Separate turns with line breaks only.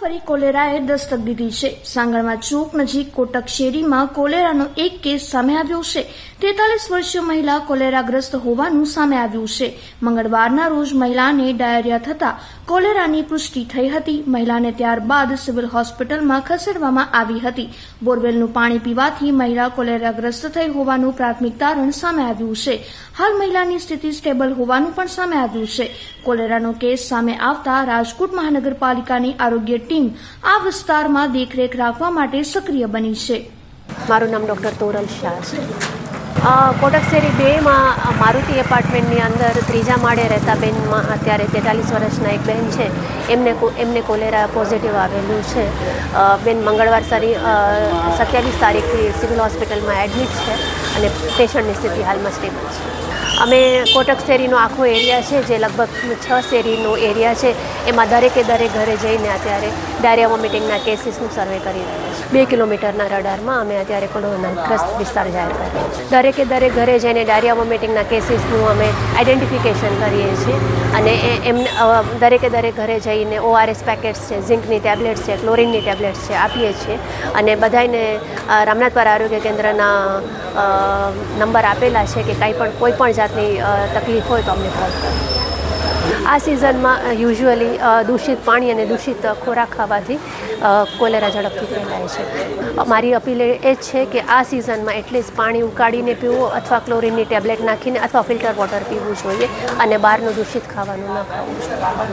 ફરી કોલેરાએ દસ્તક દીધી છે. સાંગણમાં ચોક નજીક કોટક શેરીમાં કોલેરાનો એક કેસ સામે આવ્યો છે. તેતાલીસ વર્ષીય મહિલા કોલેરાગ્રસ્ત હોવાનું સામે આવ્યું છે. મંગળવારના રોજ મહિલાને ડાયરિયા થતા કોલેરાની પુષ્ટિ થઈ હતી. મહિલાને ત્યારબાદ સિવિલ હોસ્પિટલમાં ખસેડવામાં આવી હતી. બોરવેલનું પાણી પીવાથી મહિલા કોલેરાગ્રસ્ત થઈ હોવાનું પ્રાથમિક તારણ સામે આવ્યું છે. હાલ મહિલાની સ્થિતિ સ્ટેબલ હોવાનું પણ સામે આવ્યું છે. કોલેરાનો કેસ સામે આવતા રાજકોટ મહાનગરપાલિકાની આરોગ્ય ટીમ આ વિસ્તારમાં દેખરેખ રાખવા માટે સક્રિય બની છે.
મારું નામ ડૉક્ટર તોરલ શાહ છે. કોટક શેરી બેમાં મારુતિ એપાર્ટમેન્ટની અંદર ત્રીજા માળે રહેતા બેનમાં અત્યારે તેતાલીસ વર્ષના એક બેન છે. એમને એમને કોલેરા પોઝિટિવ આવેલું છે. બેન મંગળવાર સારી સત્યાવીસ તારીખથી સિવિલ હોસ્પિટલમાં એડમિટ છે અને પેશન્ટની સ્થિતિ હાલમાં સ્ટેબલ છે. અમે કોટક શેરીનો આખો એરિયા છે, જે લગભગ છ શેરીનો એરિયા છે. એમાં દરેકે દરેક ઘરે જઈને અત્યારે ડાયરિયા વોમિટિંગના કેસીસનું સર્વે કરી રહ્યા છીએ બે કિલોમીટરના રડારમાં અમે અત્યારે કોરોનાગ્રસ્ત વિસ્તાર જાહેર કરીએ છીએ દરેકે દરેક ઘરે જઈને ડાયરિયા વોમિટિંગના કેસીસનું અમે આઈડેન્ટિફિકેશન કરીએ છીએ. અને એ એમને દરેકે દરેક ઘરે જઈને ઓઆરએસ પેકેટ્સ છે ઝિંકની ટેબ્લેટ્સ છે ક્લોરિનની ટેબ્લેટ્સ છે, આપીએ છીએ. અને બધાને રામનાથપર આરોગ્ય કેન્દ્રના નંબર આપેલા છે કે કાંઈ પણ, કોઈ પણ જાતની તકલીફ હોય તો અમને કોલ કરો આ સિઝનમાં યુઝ્યુઅલી દૂષિત પાણી અને દૂષિત ખોરાક ખાવાથી કોલેરા ઝડપથી ફેલાય છે. મારી અપીલ એ જ છે કે આ સિઝનમાં એટલીસ્ટ પાણી ઉકાળીને પીવું અથવા ક્લોરીનની ટેબ્લેટ નાખીને અથવા ફિલ્ટર વોટર પીવું જોઈએ અને બહારનું દૂષિત ખાવાનું ન ખાવું જોઈએ.